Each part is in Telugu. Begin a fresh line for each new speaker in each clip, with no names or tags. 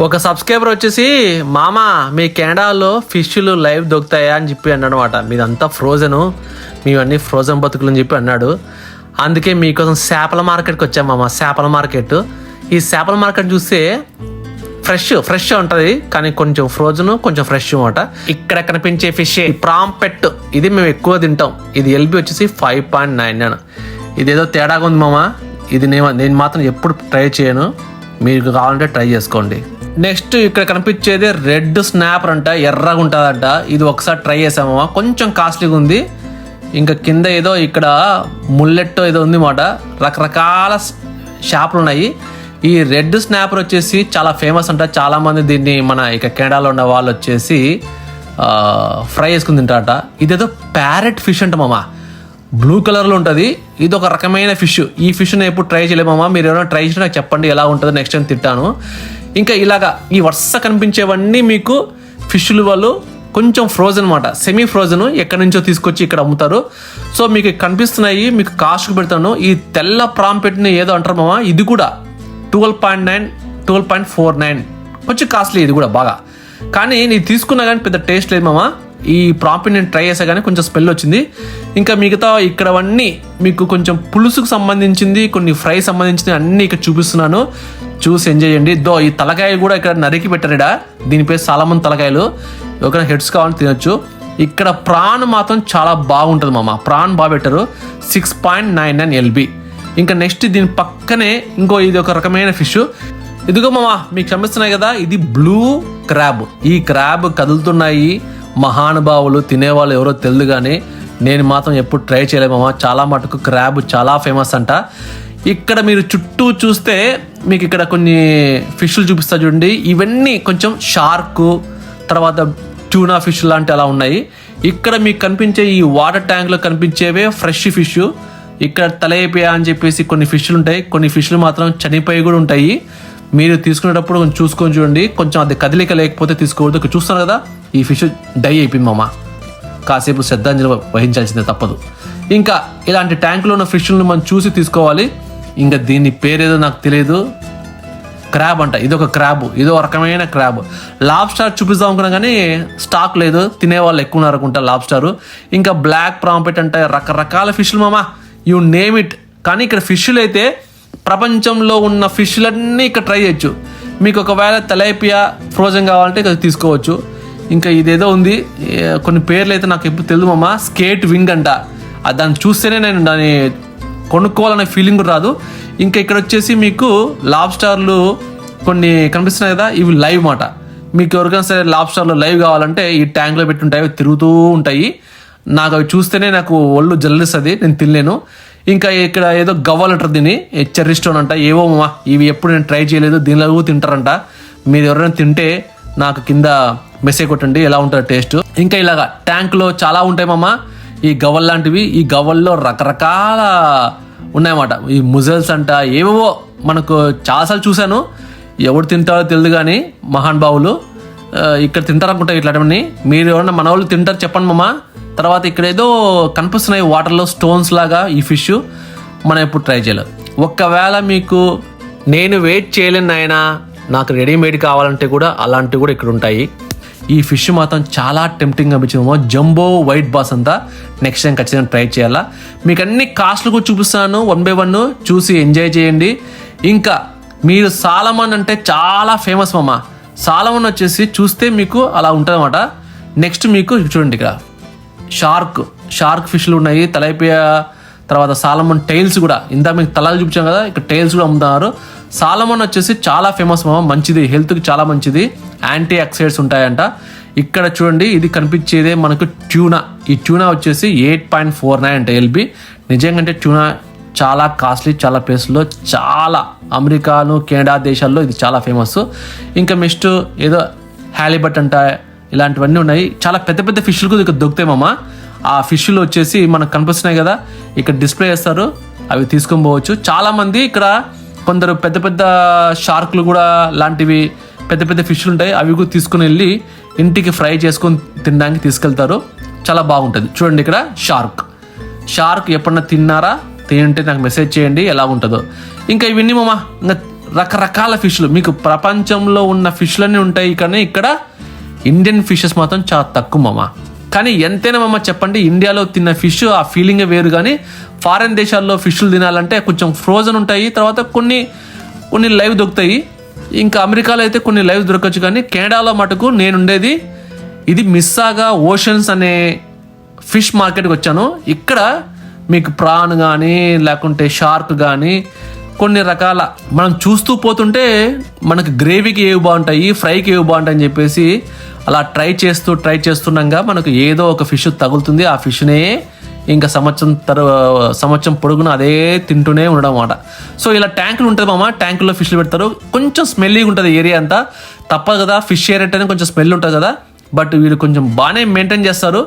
ఒక సబ్స్క్రైబర్ వచ్చేసి మామ మీ కెనడాలో ఫిష్లు లైవ్ దొరుకుతాయా? అని చెప్పి అన్నాడు అనమాట మీదంతా ఫ్రోజను మీవన్నీ ఫ్రోజన్ బతుకులు అని చెప్పి అన్నాడు. అందుకే మీకోసం చేపల మార్కెట్కి వచ్చాం మామ చేపల మార్కెట్. ఈ చేపల మార్కెట్ చూస్తే ఫ్రెష్ ఫ్రెష్ ఉంటుంది. కానీ కొంచెం ఫ్రోజన్ కొంచెం ఫ్రెష్ అనమాట ఇక్కడ కనిపించే ఫిష్ ప్రాంపెట్ ఇది మేము ఎక్కువ తింటాం. ఇది ఎల్బి వచ్చేసి ఫైవ్ పాయింట్ నైన్ నైన్ ఇదేదో తేడాగా ఉంది మామ. ఇది నేను నేను మాత్రం ఎప్పుడు ట్రై చేయను. మీకు కావాలంటే ట్రై చేసుకోండి. నెక్స్ట్ ఇక్కడ కనిపించేది రెడ్ స్నాపర్ అంట ఎర్రగా ఉంటుందంట. ఇది ఒకసారి ట్రై చేసామమ్మా కొంచెం కాస్ట్లీగా ఉంది. ఇంకా కింద ఏదో ఇక్కడ ముల్లెట్ ఏదో ఉంది మాట రకరకాల షాపులు ఉన్నాయి. ఈ రెడ్ స్నాపర్ వచ్చేసి చాలా ఫేమస్ అంట. చాలామంది దీన్ని మన ఇక కెనడాలో ఉన్న వాళ్ళు వచ్చేసి ఫ్రై చేసుకుని తింటారట. ఇదేదో ప్యారెట్ ఫిష్ అంట మామ. బ్లూ కలర్లో ఉంటుంది. ఇది ఒక రకమైన ఫిష్. ఈ ఫిష్ నేను ఎప్పుడు ట్రై చేయలేమమ్మా మీరు ఏమైనా ట్రై చేసి నాకు చెప్పండి ఎలా ఉంటుందో. నెక్స్ట్ టైం తింటాను. ఇంకా ఇలాగా ఈ వరుస కనిపించేవన్నీ మీకు ఫిష్లు వాళ్ళు కొంచెం ఫ్రోజన్ అనమాట సెమీ ఫ్రోజన్ ఎక్కడి నుంచో తీసుకొచ్చి ఇక్కడ అమ్ముతారు. సో మీకు కనిపిస్తున్నాయి మీకు కాస్ట్కి పెడతాను. ఈ తెల్ల ప్రాంపెట్ని ఏదో అంటారు మామ ఇది కూడా twelve point nine twelve point four nine కొంచెం కాస్ట్లీ ఇది కూడా బాగా. కానీ నేను తీసుకున్నా కానీ పెద్ద టేస్ట్ లేదు మామ. ఈ ప్రాంపెట్ నేను ట్రై చేసా కానీ కొంచెం స్మెల్ వచ్చింది. ఇంకా మిగతా ఇక్కడవన్నీ మీకు కొంచెం పులుసుకు సంబంధించింది కొన్ని ఫ్రై సంబంధించింది అన్నీ ఇక్కడ చూపిస్తున్నాను. చూసి ఎంజాయ్ చేయండి. దో ఈ తలకాయ కూడా ఇక్కడ నరికి పెట్టారుడా? దీని పేరు సాలమన్ తలకాయలు. ఒకరి హెడ్స్ కావాలని తినొచ్చు. ఇక్కడ ప్రాన్ మాత్రం చాలా బాగుంటుంది మామ. ప్రాన్ బాగా పెట్టారు. Six point nine nine LB. ఇంకా నెక్స్ట్ దీని పక్కనే ఇంకో ఇది ఒక రకమైన ఫిష్. ఇదిగో మామ మీకు క్షమిస్తున్నాయి కదా ఇది బ్లూ క్రాబ్. ఈ క్రాబ్ కదులుతున్నాయి మహానుభావులు తినేవాళ్ళు ఎవరో తెలియదు కానీ నేను మాత్రం ఎప్పుడు ట్రై చేయలేము చాలా మటుకు క్రాబ్ చాలా ఫేమస్ అంట. ఇక్కడ మీరు చుట్టూ చూస్తే మీకు ఇక్కడ కొన్ని ఫిష్లు చూపిస్తా చూడండి. ఇవన్నీ కొంచెం షార్క్ తర్వాత ట్యూనా ఫిష్ లాంటి అలా ఉన్నాయి. ఇక్కడ మీకు కనిపించే ఈ వాటర్ ట్యాంక్లో కనిపించేవే ఫ్రెష్ ఫిష్. ఇక్కడ తలైపోయా అని చెప్పేసి కొన్ని ఫిష్లు ఉంటాయి. కొన్ని ఫిష్లు మాత్రం చనిపోయి కూడా ఉంటాయి. మీరు తీసుకునేటప్పుడు కొంచెం చూసుకొని చూడండి. కొంచెం అది కదలిక లేకపోతే తీసుకోవద్దు ఇక్కడ కదా ఈ ఫిష్ డై అయిపోయింది మామ. కాసేపు శ్రద్ధాంజలి వహించాల్సిందే తప్పదు. ఇంకా ఇలాంటి ట్యాంకులో ఉన్న ఫిష్లను మనం చూసి తీసుకోవాలి. ఇంకా దీని పేరేదో నాకు తెలియదు. క్రాబ్ అంట. ఇది ఒక క్రాబ్. ఇది ఒక రకమైన క్రాబ్. లాబ్ స్టార్ చూపిద్దాం అనుకున్నా కానీ స్టాక్ లేదు. తినేవాళ్ళు ఎక్కువ ఉన్నారు అనుకుంటా లాబ్ స్టార్. ఇంకా బ్లాక్ ప్రాంపెట్ అంటే రకరకాల ఫిష్లు మామా. You name it. కానీ ఇక్కడ ఫిష్లు అయితే ప్రపంచంలో ఉన్న ఫిష్లన్నీ ఇక్కడ ట్రై చేయొచ్చు. మీకు ఒకవేళ తెలైపియా ఫ్రోజన్ కావాలంటే ఇక్కడ తీసుకోవచ్చు. ఇంకా ఇదేదో ఉంది. కొన్ని పేర్లు అయితే నాకు ఎప్పుడు తెలియదు మామ. స్కేట్ వింగ్ అంట. దాన్ని చూస్తేనే నేను దాన్ని కొనుక్కోవాలనే ఫీలింగ్ రాదు. ఇంకా ఇక్కడ వచ్చేసి మీకు లాబ్ స్టార్లు కొన్ని కనిపిస్తున్నాయి కదా ఇవి లైవ్ మాట. మీకు ఎవరికైనా సరే లాబ్స్టార్లు లైవ్ కావాలంటే ఈ ట్యాంక్లో పెట్టుంటాయి అవి తిరుగుతూ ఉంటాయి. నాకు అవి చూస్తేనే నాకు ఒళ్ళు జల్లిస్తుంది నేను తినలేను. ఇంకా ఇక్కడ ఏదో గవ్వలు అంటారు దీన్ని చెర్రీ స్టోన్ అంట. ఏవో అమ్మా ఇవి ఎప్పుడు నేను ట్రై చేయలేదు దీనిలో తింటారంట. మీరు ఎవరైనా తింటే నాకు కింద మెసేజ్ కొట్టండి ఎలా ఉంటుంది టేస్ట్ ఇంకా ఇలాగా ట్యాంక్లో చాలా ఉంటాయి మామ. ఈ గవ్వలు లాంటివి ఈ గవ్వల్లో రకరకాల ఉన్నాయన్నమాట. ఈ ముజల్స్ అంట ఏవేవో మనకు చాలాసార్లు చూశాను. ఎవరు తింటారో తెలియదు కానీ మహానుభావులు ఇక్కడ తింటారనుకుంటా ఇట్లాంటివన్నీ. మీరు ఎవరన్నా మన వాళ్ళు తింటారు చెప్పండి మామ. తర్వాత ఇక్కడ ఏదో కనిపిస్తున్నాయి వాటర్లో స్టోన్స్ లాగా ఈ ఫిష్. మనం ఎప్పుడు ట్రై చేయలేదు. ఒక్కవేళ మీకు నేను వెయిట్ చేయలేను నాయన నాకు రెడీమేడ్ కావాలంటే కూడా అలాంటివి కూడా ఇక్కడ ఉంటాయి. ఈ ఫిష్ మాత్రం చాలా టెంప్టింగ్ అనిపించిందేమో జంబో వైట్ బాస్ అంతా నెక్స్ట్ టైం ఖచ్చితంగా ట్రై చేయాలా. మీకు అన్ని కాస్ట్లు కూడా చూపిస్తాను. వన్ బై వన్ చూసి ఎంజాయ్ చేయండి. ఇంకా మీరు సాలమన్ అంటే చాలా ఫేమస్ మామ. సాలమన్ వచ్చేసి చూస్తే మీకు అలా ఉంటుంది నెక్స్ట్ మీకు చూడండి ఇక్కడ. షార్క్ షార్క్ ఫిష్లు ఉన్నాయి. తలైపియ తర్వాత సాలమన్ టైల్స్ కూడా. ఇందా మీకు తలాలు చూపించాం కదా ఇక్కడ టైల్స్ కూడా అమ్ముతున్నారు. సాలమన్ వచ్చేసి చాలా ఫేమస్ మామ. మంచిది. హెల్త్కి చాలా మంచిది. యాంటీ ఆక్సిడెంట్స్ ఉంటాయంట. ఇక్కడ చూడండి ఇది కనిపించేదే మనకు ట్యూనా. ఈ ట్యూనా వచ్చేసి ఎయిట్ పాయింట్ ఫోర్ నైన్ అంటే ఎల్బి. నిజంగా అంటే ట్యూనా చాలా కాస్ట్లీ చాలా ప్లేస్లో చాలా అమెరికాను కెనడా దేశాల్లో ఇది చాలా ఫేమస్. ఇంకా నెక్స్ట్ ఏదో హ్యాలీబట్ అంట ఇలాంటివన్నీ ఉన్నాయి. చాలా పెద్ద పెద్ద ఫిష్లు కూడా ఇక్కడ దొరుకుతాయి మామ. ఆ ఫిష్లు వచ్చేసి మనకు కనిపిస్తున్నాయి కదా ఇక్కడ డిస్ప్లే చేస్తారు అవి తీసుకొని పోవచ్చు. చాలా మంది ఇక్కడ కొందరు పెద్ద పెద్ద షార్క్లు కూడా లాంటివి పెద్ద పెద్ద ఫిష్లు ఉంటాయి అవి కూడా తీసుకుని వెళ్ళి ఇంటికి ఫ్రై చేసుకొని తినడానికి తీసుకెళ్తారు. చాలా బాగుంటుంది. చూడండి ఇక్కడ షార్క్. షార్క్ ఎప్పుడన్నా తిన్నారా? తింటే నాకు మెసేజ్ చేయండి. ఎలా ఉంటుందో. ఇంకా ఇవన్నీ మామ? ఇంకా రకరకాల ఫిష్లు మీకు ప్రపంచంలో ఉన్న ఫిష్లన్నీ ఉంటాయి కానీ ఇక్కడ ఇండియన్ ఫిషెస్ మాత్రం చాలా తక్కువ మామ. కానీ ఎంతైనా మామ చెప్పండి ఇండియాలో తిన్న ఫిష్ ఆ ఫీలింగే వేరు కానీ ఫారెన్ దేశాల్లో ఫిష్లు తినాలంటే కొంచెం ఫ్రోజన్ ఉంటాయి. తర్వాత కొన్ని కొన్ని లైవ్ దొరుకుతాయి. ఇంకా అమెరికాలో అయితే కొన్ని లైవ్ దొరకచ్చు కానీ కెనడాలో మటుకు నేనుండేది ఇది మిస్సాగా ఓషన్స్ అనే ఫిష్ మార్కెట్కి వచ్చాను. ఇక్కడ మీకు ప్రాన్ కానీ లేకుంటే షార్క్ కానీ కొన్ని రకాల మనం చూస్తూ పోతుంటే మనకు గ్రేవీకి ఏవి బాగుంటాయి ఫ్రైకి ఏవి బాగుంటాయి అని చెప్పేసి అలా ట్రై చేస్తూ ట్రై చేస్తుండగా మనకు ఏదో ఒక ఫిష్ తగులుతుంది. ఆ ఫిష్నే ఇంకా సంవత్సరం తర్వాత సంవత్సరం పొడుగున అదే తింటూనే ఉండడం అన్నమాట. సో ఇలా ట్యాంకులు ఉంటుంది మామ ట్యాంకుల్లో ఫిష్లు పెడతారు. కొంచెం స్మెల్లీగా ఉంటుంది ఏరియా అంతా. తప్పదు కదా ఫిష్ ఏరియా కొంచెం స్మెల్ ఉంటుంది కదా. బట్ వీళ్ళు కొంచెం బాగానే మెయింటైన్ చేస్తారు.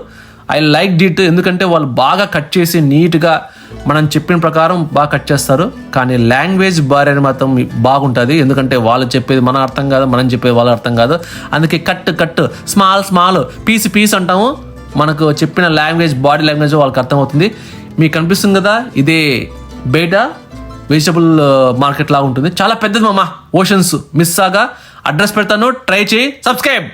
ఐ లైక్ డిట్ ఎందుకంటే వాళ్ళు బాగా కట్ చేసి నీట్గా మనం చెప్పిన ప్రకారం బాగా కట్ చేస్తారు. కానీ లాంగ్వేజ్ బారియర్ మాత్రం బాగుంటుంది. ఎందుకంటే వాళ్ళు చెప్పేది మన అర్థం కాదు మనం చెప్పేది వాళ్ళ అర్థం కాదు. అందుకే cut cut small small piece piece అంటాము. మనకు చెప్పిన లాంగ్వేజ్ బాడీ లాంగ్వేజ్ వాళ్ళకి అర్థమవుతుంది. మీకు కనిపిస్తుంది కదా ఇదే బయట వెజిటబుల్ మార్కెట్ లాగా ఉంటుంది. చాలా పెద్దది మామ ఓషన్స్ మిస్ ఆగా అడ్రస్ పెడతాను ట్రై చేయి సబ్స్క్రైబ్